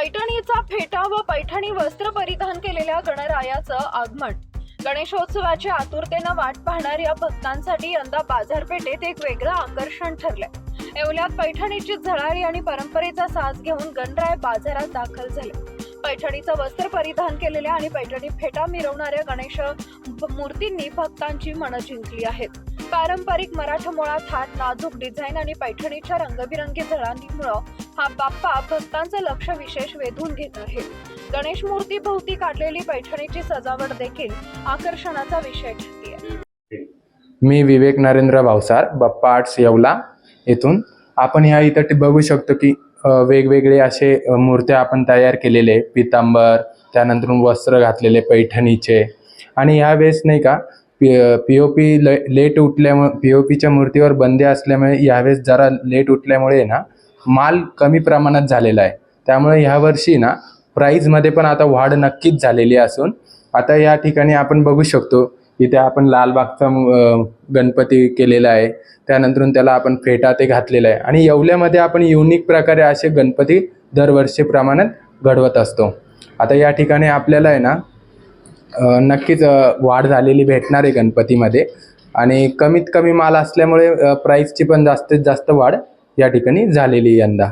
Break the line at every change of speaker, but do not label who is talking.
पैठणीचा फेटा व पैठणी वस्त्र परिधान केलेल्या गणरायाचं आगमन. गणेशोत्सवाची आतुरतेनं वाट पाहणाऱ्या भक्तांसाठी यंदा बाजारपेठेत एक वेगळं आकर्षण ठरलंय. येवल्यात पैठणीची झळाळी आणि परंपरेचा साज घेऊन गणराय बाजारात दाखल झाले. पैठणीचं वस्त्र परिधान केलेल्या आणि पैठणी फेटा मिरवणाऱ्या गणेश मूर्तींनी भक्तांची मनं जिंकली आहेत. पारंपरिक मराठमोळा थाट नाजूक डिझाईन आणि पैठणीच्या रंगबिरंगी झळांमुळं हा बाप्पा भक्तांचं लक्ष विशेष वेधून घेत आहे. गणेश मूर्ती भोवती काढलेली पैठणीची सजावट देखील आकर्षणाचा विषय ठरते
मी विवेक नरेंद्र भावसार बप्पा आर्ट्स येवला. येथून आपण ह्या इथं बघू शकतो की वेगवेगळे असे मूर्त्या आपण तयार केलेले पितांबर त्यानंतर वस्त्र घातलेले पैठणीचे. आणि ह्यावेळेस नाही का P P O P late उठल्यामुळे पी ओ पीच्या मूर्तीवर बंदी असल्यामुळे यावेळेस जरा लेट उठल्यामुळे ना माल कमी प्रमाणात झालेला आहे. त्यामुळे ह्यावर्षी ना प्राईजमध्ये पण आता वाढ नक्कीच झालेली असून आता या ठिकाणी आपण बघू शकतो इथे आपण लालबागचा गणपती केलेला आहे. त्यानंतर त्याला आपण फेटा ते घातलेला आहे. आणि येवल्यामध्ये आपण युनिक प्रकारे असे गणपती दरवर्षी प्रमाणात घडवत असतो. आता या ठिकाणी आपल्याला आहे ना नक्कीच वाढ झालेली भेटणार आहे गणपतीमध्ये. आणि कमीत कमी माल असल्यामुळे प्राईसची पण जास्तीत जास्त वाढ या ठिकाणी झालेली यंदा.